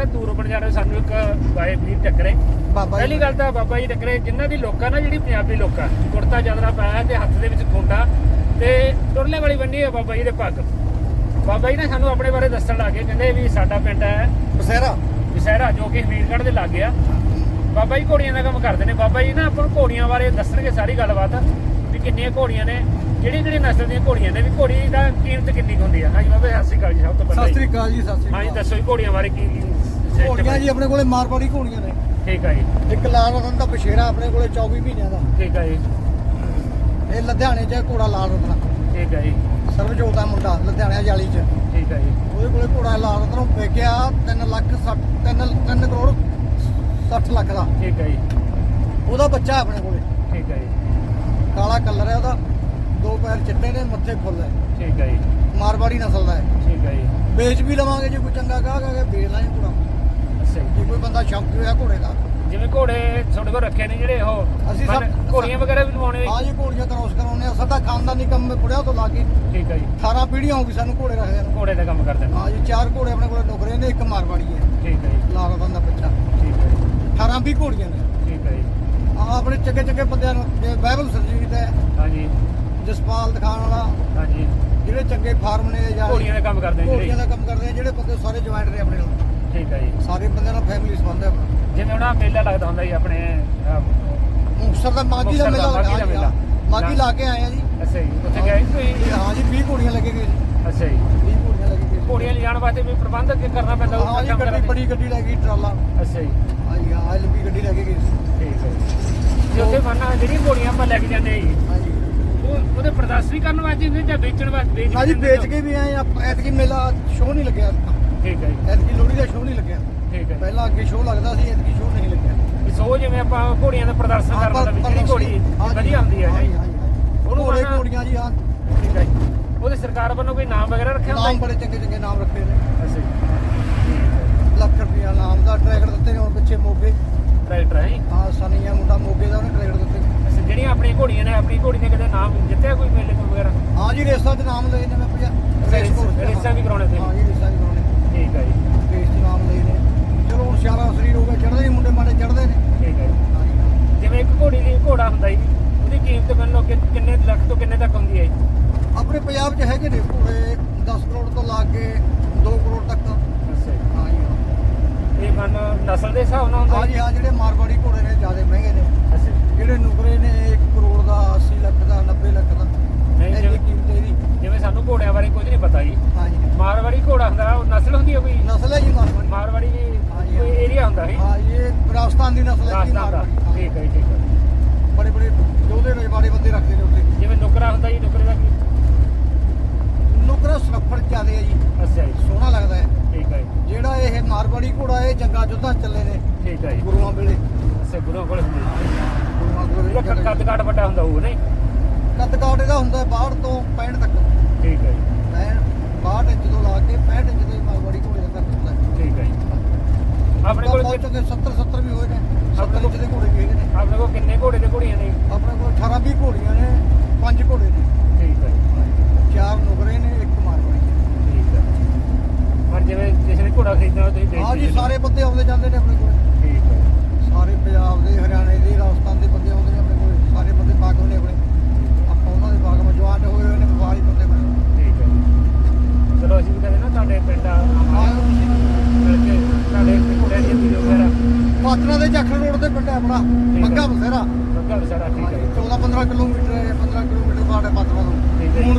ਨਾ ਦੂਰੋਂ ਬਣ ਜਾਣਾ ਸਾਨੂੰ ਇੱਕ ਗਾਇਕ ਵੀਰ ਟੱਕਰੇ। ਬਾਬਾ ਜੀ ਪਹਿਲੀ ਗੱਲ ਤਾਂ ਬਾਬਾ ਜੀ ਟੱਕਰੇ ਜਿਨ੍ਹਾਂ ਦੀ ਲੋਕਾਂ ਨਾਲ ਜਿਹੜੀ ਪੰਜਾਬੀ ਲੋਕਾਂ ਕੁੜਤਾ ਚਾਦਰਾ ਪਾਇਆ ਤੇ ਹੱਥ ਦੇ ਵਿੱਚ ਖੁੰਡਾ ਤੇ ਟੁਰਲੇ ਵਾਲੀ ਬੰਨੀ ਹੈ ਬਾਬਾ ਜੀ ਦੇ ਪੱਗ ਬਾਬਾ ਜੀ ਨੇ ਸਾਨੂੰ ਆਪਣੇ ਬਾਰੇ ਦੱਸਣ ਲੱਗੇ ਕਹਿੰਦੇ ਵੀ ਸਾਡਾ ਪਿੰਡ ਹੈ ਬਸੇਰਾ। ਵਿਸ਼ਹਿਰਾ ਜੋ ਕਿ ਹਮੀਰਗੜ੍ਹ ਦੇ ਲਾਗੇ ਆ। ਬਾਬਾ ਜੀ ਘੋੜੀਆਂ ਦਾ ਕੰਮ ਕਰਦੇ ਨੇ। ਬਾਬਾ ਜੀ ਨਾ ਆਪਾਂ ਨੂੰ ਘੋੜੀਆਂ ਬਾਰੇ ਦੱਸਣਗੇ ਸਾਰੀ ਗੱਲਬਾਤ ਵੀ ਕਿੰਨੀਆਂ ਘੋੜੀਆਂ ਨੇ ਜਿਹੜੀ ਜਿਹੜੀ ਨਸਲ ਦੀਆਂ ਘੋੜੀਆਂ ਨੇ ਵੀ ਘੋੜੀ ਦਾ ਕੀਮਤ ਕਿੰਨੀ ਹੁੰਦੀ ਆ। ਹਾਂਜੀ ਬਾਬਾ ਜੀ, ਸਤਿ ਸ਼੍ਰੀ ਅਕਾਲ ਜੀ ਸਭ ਤੋਂ ਪਹਿਲਾਂ ਸਤਿ ਸ੍ਰੀ। ਅਕਾਲ ਜੀ ਸਤਿ ਸ੍ਰੀ ਹਾਂਜੀ ਅਕਾਲ। ਦੱਸੋ ਜੀ ਘੋੜੀਆਂ ਬਾਰੇ ਕੀ ਕੀ ਘੋੜੀਆਂ ਹੈ? ਜੀ ਆਪਣੇ ਕੋਲੇ ਮਾਰਵਾੜੀ ਘੋੜੀਆਂ ਨੇ। ਠੀਕ ਆ ਜੀ। ਇੱਕ ਲਾਲ ਰਤਨ ਦਾ ਬਸ਼ੇਰਾ ਆਪਣੇ ਕੋਲੇ 24 ਮਹੀਨਿਆਂ ਦਾ। ਠੀਕ ਆ ਜੀ। ਇਹ ਲੁਧਿਆਣੇ 'ਚ ਹੈ ਘੋੜਾ ਲਾਲ ਰਤਨ ਠੀਕ ਆ ਜੀ। ਸਰਵਜੋਤ ਦਾ ਮੁੰਡਾ ਲੁਧਿਆਣੇ ਜਾਲੀ 'ਚ। ਠੀਕ ਆ ਜੀ। ਉਹਦੇ ਕੋਲੇ ਘੋੜਾ ਲਾਲ ਰਤਨ ਵੇਚਿਆ 3 ਲੱਖ 60 3 3 ਕਰੋੜ 60 ਲੱਖ ਦਾ। ਠੀਕ ਆ ਜੀ। ਉਹਦਾ ਬੱਚਾ ਹੈ ਆਪਣੇ ਕੋਲੇ। ਠੀਕ ਆ ਜੀ। ਕਾਲਾ ਕਲਰ ਹੈ ਉਹਦਾ। ਦੋ ਪੈਰ ਚਿੱਟੇ ਨੇ ਮੱਥੇ ਫੁੱਲ ਹੈ। ਠੀਕ ਆ ਜੀ। ਮਾਰਵਾੜੀ ਨਸਲ ਦਾ ਹੈ। ਠੀਕ ਆ ਜੀ। ਵੇਚ ਵੀ ਲਵਾਂਗੇ ਜੇ ਕੋਈ ਚੰਗਾ ਗਾਹਕ ਆ ਕੇ ਵੇਚ ਲਾਂਗੇ ਘੋੜਾ। ਅੱਛਾ ਜੀ ਜੇ ਕੋਈ ਬੰਦਾ ਸ਼ੌਂਕੀ ਹੋਇਆ ਘੋੜੇ ਦਾ? ਜਿਵੇਂ ਘੋੜੇ ਤੁਹਾਡੇ ਕੋਲ ਰੱਖੇ ਨੇ ਜਿਹੜੇ ਉਹ ਅਸੀਂ ਸਭ- ਘੋੜੀਆਂ ਵਗੈਰਾ ਵੀ ਲਵਾਉਣੇ ਆ ਜੀ ਘੋੜੀਆਂ ਕਰੋਸ ਕਰਾਉਂਦੇ ਆ ਸਾਡਾ ਖਾਨਦਾਨੀ ਕੰਮ ਬੁੜਿਆਂ ਤੋਂ ਲਾ ਕੇ। ਠੀਕ ਆ ਜੀ। 18 ਪੀੜ੍ਹੀਆਂ ਹੋ ਗਈ ਸਾਨੂੰ ਘੋੜੇ ਰੱਖਦੇ ਨੂੰ। ਘੋੜੇ ਦਾ ਕੰਮ ਕਰਦੇ ਨੇ। ਹਾਂ ਜੀ ਚਾਰ ਘੋੜੇ ਆਪਣੇ ਕੋਲ ਨੁਕਰੇ ਨੇ ਇੱਕ ਮਾਰਵਾੜੀ ਹੈ। ਠੀਕ ਆ ਜੀ। ਲਾਲ ਰਤਨ ਦਾ ਬੱਚਾ। ਠੀਕ ਆ ਜੀ। 18 20 ਘੋੜੀਆਂ ਨੇ। ਠੀਕ ਆ ਜੀ। ਆ ਆਪਣੇ ਚੰਗੇ ਚੰਗੇ ਬੰਦਿਆਂ ਨੂੰ ਜਿਵੇਂ ਬਾਈਬਲ ਸਰਜੀਤ ਹੈ ਹਾਂਜੀ ਜਸਪਾਲ ਦਿਖਾਣ ਵਾਲਾ। ਹਾਂਜੀ ਜਿਹੜੇ ਚੰਗੇ ਫਾਰਮ ਨੇ ਜਾਂ ਘੋੜੀਆਂ ਦਾ ਕੰਮ ਕਰਦੇ ਨੇ ਘੋੜੀਆਂ ਜਿਹੜੇ। ਦਾ ਕੰਮ ਕਰਦੇ ਆ ਜਿਹੜੇ ਬੰਦੇ ਸਾਰੇ ਜੁਆਇੰਟ ਨੇ ਆਪਣੇ ਨਾਲ ਠੀਕ ਆ ਜੀ। ਸਾਰੇ ਬੰਦਿਆਂ ਨਾਲ ਫੈਮਿਲੀ ਸੰਬੰਧ ਹੈ ਜਿਵੇਂ ਉਹਨਾਂ ਮੇਲਾ ਲੱਗਦਾ ਹੁੰਦਾ ਜੀ ਆਪਣੇ ਅਹ, ਮੁਕਤਸਰ ਦਾ ਮਾਗੀ ਦਾ ਮੁਕਤਸਰ ਮੇਲਾ ਦਾ ਮਾਘੀ ਦਾ ਲੱਗਾ ਮੇਲਾ। ਮਾਗੀ ਲਾ ਕੇ ਆਏ ਆ ਜੀ। ਅੱਛਾ ਜੀ ਉੱਥੇ ਗਏ ਸੀ ਤੁਸੀਂ? ਹਾਂ ਜੀ 20 ਘੋੜੀਆਂ ਲੱਗੇ ਗਏ ਸੀ। ਅੱਛਾ ਜੀ। 20 ਘੋੜੀਆਂ ਲੱਗੇ ਗਏ ਘੋੜੀਆਂ ਲਿਜਾਣ ਵਾਸਤੇ ਵੀ ਪ੍ਰਬੰਧ ਕੀ ਕਰਨਾ ਪੈਂਦਾ ਉਹ ਹਾਂ ਜੀ ਕੰਮ ਗੱਡੀ ਕਰਨ ਬੜੀ ਗੱਡੀ ਲੱਗੀ ਟਰਾਲਾ। ਅੱਛਾ ਜੀ। ਹਾਂ ਜੀ ਹਾਂ ਲੰਬੀ ਗੱਡੀ ਲੱਗੇ ਗਏ ਸੀ। ਠੀਕ ਹੈ ਜੀ। ਜੇ ਉੱਥੇ ਮੰਨਾ ਜਿਹੜੀਆਂ ਘੋੜੀਆਂ ਆਪਾਂ ਲੈ ਕੇ ਜਾਂਦੇ ਜੀ ਹਾਂ ਜੀ ਉਹ ਉਹਦੇ ਪ੍ਰਦਰਸ਼ਨੀ ਕਰਨ ਵਾਸਤੇ ਹੁੰਦੇ ਜਾਂ ਵੇਚਣ ਵਾਸਤੇ ਨਾ ਜੀ ਵੇਚ ਕੇ ਵੀ ਆਏ ਆਪਾਂ ਐਤਕੀ ਮੇਲਾ ਸ਼ੋਅ ਨਹੀਂ ਲੱਗਿਆ ਠੀਕ ਹੈ ਜੀ। ਐਤਕੀ ਦਾ ਸ਼ੋਅ ਨਹੀਂ ਲੱਗਿਆ। ਠੀਕ ਹੈ। ਪਹਿਲਾਂ ਅੱਗੇ ਸ਼ੋਅ ਲੱਗਦਾ ਸੀ ਐਤਕੀ ਸ਼ੋਅ ਨਹੀਂ ਲੱਗਿਆ। ਵੀ ਸੋ ਜਿਵੇਂ ਆਪਾਂ ਘੋੜੀਆਂ ਦਾ ਪ੍ਰਦਰਸ਼ਨ ਕਰਨ ਦਾ ਵੀ ਜਿਹੜੀ ਘੋੜੀ ਹਾਂ ਵਧੀਆ ਹੁੰਦੀ ਹੈ ਹਾਂ ਜੀ, ਜੀ ਹਾਂ ਜੀ, ਹਾਂ ਜੀ। ਉਹਨੂੰ ਘੋੜੇ ਘੋੜੀਆਂ ਜੀ ਹਾਂ। ਠੀਕ ਹੈ ਜੀ। ਉਹਦੇ ਸਰਕਾਰ ਵੱਲੋਂ ਕੋਈ ਨਾਮ ਵਗੈਰਾ ਰੱਖਿਆ ਹੁੰਦਾ ਨਾਮ? ਬੜੇ ਚੰਗੇ ਚੰਗੇ ਨਾਮ ਰੱਖੇ ਨੇ। ਅੱਛਾ ਜੀ। ਲੱਖ ਰੁਪਇਆ ਨਾਮ ਦਾ ਟਰੈਕਟਰ ਦਿੱਤੇ ਨੇ ਹੁਣ ਪਿੱਛੇ ਮੋਗੇ। ਟਰੈਕਟਰ ਹੈ ਜੀ? ਹਾਂ ਸਨੀਆ ਮੁੰਡਾ ਮੋਗੇ ਦਾ ਉਹਨੇ ਟਰੈਕਟਰ ਦਿੱਤੇ। ਅੱਛਾ ਜਿਹੜੀਆਂ ਆਪਣੀਆਂ ਘੋੜੀਆਂ ਨੇ ਆਪਣੀ ਘੋੜੀ ਨੇ ਕਦੇ ਨਾਮ ਜਿੱਤਿਆ ਕੋਈ ਮੇਲੇ ਤੋਂ ਵਗੈਰਾ? ਹਾਂ ਜੀ ਰੇਸਾਂ 'ਚ ਨਾਮ ਲਏ ਨੇ ਮੈਂ ਪੰਜਾ ਰੇਸ ਵੀ ਕਰਾਉਣੇ ਤੇ। ਹਾਂ ਜੀ ਰੇਸਾਂ 'ਚ ਕਰਾਉਣੇ। ਠੀਕ ਹੈ ਜੀ। ਰੇਸ 'ਚ ਨਾਮ ਲਏ ਨੇ। ਚਲੋ ਹੁਣ ਸਿਆਰਾ ਸਰੀਰ ਹੋ ਗਿਆ ਚੜਦੇ ਨਹੀਂ ਮੁੰਡੇ ਮਾੜੇ ਚੜਦੇ ਨੇ। ਠੀਕ ਹੈ ਜੀ। ਹਾਂ ਜੀ ਜਿਵੇਂ ਇੱਕ ਘੋੜੀ ਦੀ ਘੋੜਾ ਹੁੰਦਾ ਜੀ ਉਹਦੀ ਕੀਮਤ ਮੰਨ ਕਿ ਕਿੰਨੇ ਲੱਖ ਤੋਂ ਕਿੰਨੇ ਤੱਕ ਹੁੰਦੀ ਹੈ ਜੀ? ਆਪਣੇ ਪੰਜਾਬ 'ਚ ਹੈਗੇ ਨੇ ਘੋੜੇ 10 ਕਰੋੜ ਤੋਂ ਲਾ ਕੇ 2 ਕਰੋੜ ਤੱਕ। ਅੱਛਾ ਜੀ। ਹਾਂ ਜੀ ਹਾਂ। ਇਹ ਮਨ ਨਸਲ ਦੇ ਹਿਸਾਬ ਨਾਲ ਹੁੰਦਾ ਹਾਂ ਜੀ ਹਾਂ ਜਿਹੜੇ ਮਾਰਵਾੜੀ ਘੋੜੇ ਨੇ ਜ਼ਿਆਦਾ ਮਹਿੰਗੇ ਨੇ। ਅੱਛਾ ਜੀ। ਜਿਹੜੇ ਨੁਕਰੇ ਨੇ 1 ਕਰੋੜ ਦਾ 80 ਲੱਖ ਦਾ 90 ਲੱਖ ਦਾ ਨਹੀਂ ਇੰਨੀ ਜਿਵੇਂ ਕੀਮਤ ਇਹਦੀ ਜਿਵੇਂ ਸਾਨੂੰ ਘੋੜਿਆਂ ਬਾਰੇ ਕੁਝ ਨਹੀਂ ਪਤਾ ਜੀ ਹਾਂ ਜੀ ਮਾਰਵਾੜੀ ਘੋੜਾ ਹੁੰਦਾ ਉਹ ਨਸਲ ਹੁੰਦੀ ਹੈ ਕੋਈ ਨਸਲ ਹੈ ਜੀ ਮਾਰਵਾੜੀ ਮਾਰਵਾੜੀ ਵੀ ਹਾਂ ਜੀ, ਕੋਈ ਹਾਂ। ਏਰੀਆ ਹੁੰਦਾ ਹੈ ਹਾਂ ਇਹ ਠੀਕ ਹੈ ਜੀ, ਠੀਕ ਹੈ। ਬੜੇ ਬੜੇ ਯੋਧੇ ਰਜਵਾੜੇ ਬੰਦੇ ਰੱਖਦੇ ਨੇ ਉੱਥੇ। ਜਿਵੇਂ ਨੁਕਰਾ ਹੁੰਦਾ ਜੀ ਨੁਕਰੇ ਦਾ ਕੀ? ਨੁਕਰਾ ਸੁਰੱਖਣ ਜ਼ਿਆਦੇ ਹੈ ਜੀ। ਅੱਛਾ ਜੀ। ਸੋਹਣਾ ਲੱਗਦਾ ਹੈ। ਠੀਕ ਹੈ ਜੀ, ਜਿਹੜਾ ਇਹ ਮਾਰਵਾੜੀ ਘੋੜਾ ਇਹ ਜੰਗਾ ਜੁੱਧਾਂ ਚੱਲੇ ਨੇ। ਠੀਕ ਹੈ ਜੀ। ਗੁਰੂਆਂ ਵੇਲੇ। ਅੱਛਾ ਗੁਰੂ ਕੋਲ। ਗੁਰੂਆਂ ਕੱਦ ਕਾਠ ਵੱਡਾ ਹੁੰਦਾ ਹੋਊ ਨਹੀਂ? ਕੱਦ ਕਾਠ ਇਹਦਾ ਹੁੰਦਾ 62 ਤੋਂ 65 ਤੱਕ। ਠੀਕ ਹੈ ਜੀ 62 ਇੰਚ ਤੋਂ ਲਾ ਕੇ 65 ਇੰਚ ਦੇ ਮਾਰਵਾੜੀ ਘੋੜੇ ਦਾ ਕੱਦ ਹੁੰਦਾ ਹੈ ਠੀਕ ਹੈ ਜੀ ਆਪਣੇ ਕੋਲ ਬਹੁਤ ਕਿ- ਚੰਗੇ 70 70 ਵੀ ਹੋਏ ਨੇ 70 ਆਪਣੇ ਇੰਚ ਦੇ ਘੋੜੇ ਵੀ ਹੈਗੇ ਨੇ ਆਪਣੇ ਕੋਲ ਕਿੰਨੇ ਘੋੜੇ ਤੇ ਘੋੜੀਆਂ ਨੇ? ਆਪਣੇ ਕੋਲ 18 20 ਘੋੜੀਆਂ ਨੇ ਪੰਜ ਘੋੜੇ ਨੇ। ਠੀਕ ਹੈ ਚਾਰ ਨੁਕਰੇ ਨੇ ਇੱਕ ਮਾਰਵਾੜੀ ਠੀਕ ਹੈ ਪਰ ਜਿਵੇਂ ਜਿਸ ਨੇ ਘੋੜਾ ਖਰੀਦਣਾ ਤੁਸੀਂ ਦੇਖ ਹਾਂ ਜੀ। ਸਾਰੇ ਬੰਦੇ ਆਉਂਦੇ ਜਾਂਦੇ ਨੇ ਆਪਣੇ ਕੋਲ। ਠੀਕ ਹੈ ਸਾਰੇ ਪੰਜਾਬ ਦੇ ਹਰਿਆਣੇ ਦੇ ਰਾਜਸਥਾਨ ਦੇ ਬੰਦੇ ਆਉਂਦੇ ਨੇ ਆਪਣੇ ਕੋਲ। ਸਾਰੇ ਬੰਦੇ ਬਾਗਮ ਨੇ ਆਪਣੇ। ਆਪਾਂ ਉਹਨਾਂ ਦੇ ਬਾਗਮ ਜਵਾਨ ਹੋਏ ਹੋਏ ਨੇ ਵਪਾਰੀ ਬੰਦੇ ਬਣੇ। ਠੀਕ ਹੈ। ਚਲੋ ਅਸੀਂ ਵੀ ਕਦੇ ਨਾ ਤੁਹਾਡੇ ਪਿੰਡ ਆ ਮਿਲ ਕੇ ਤੁਹਾਡੇ ਘੋੜਿਆਂ ਦੀ ਵੀਡੀਓ ਵਗੈਰਾ। ਪਾਤਰਾ ਦੇ ਜਾਖੜ ਰੋਡ ਤੇ ਪਿੰਡ ਹੈ ਆਪਣਾ। ਮੰਗਾ ਬਸੇਰਾ ਲੱਗਾ ਵਿਚਾਰਾ ਠੀਕ ਹੈ ਜੀ। 14 15 ਕਿਲੋਮੀਟਰ ਹੈ 15 ਕਿਲੋਮੀਟਰ ਬਾਅਦ ਹੈ ਪਾਤਰਾ ਤੋਂ ਠੀਕ ਹੈ। ਮੂਨ